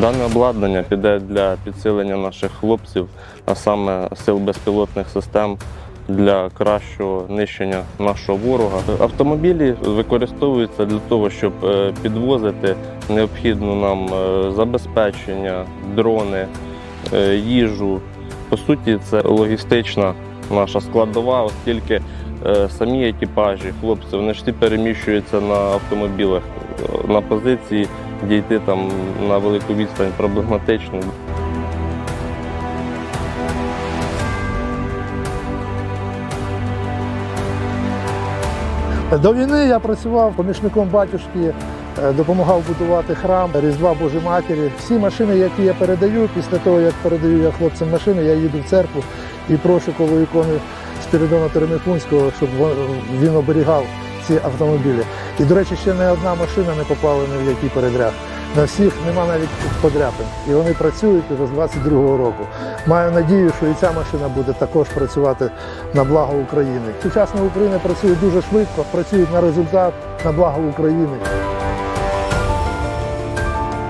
Дане обладнання піде для підсилення наших хлопців, а саме сил безпілотних систем для кращого нищення нашого ворога. Автомобілі використовуються для того, щоб е, підвозити необхідну нам е, забезпечення, дрони, е, їжу. По суті, це логістична наша складова, оскільки самі екіпажі, хлопці, вони ж всі переміщуються на автомобілях на позиції, дійти там на велику відстань проблематично. До війни я працював помічником батюшки, е, допомагав будувати храм Різдва Божої Матері. Всі машини, які я передаю, після того як передаю я хлопцям машини, я їду в церкву і прошу коло ікони Спіридона Теремихунського, щоб він оберігав ці автомобілі. І, до речі, ще не одна машина не попала ні в який передряг. На всіх нема навіть подряпин. І вони працюють уже з 22-го року. Маю надію, що і ця машина буде також працювати на благо України. Сучасна Україна працює дуже швидко, працюють на результат, на благо України.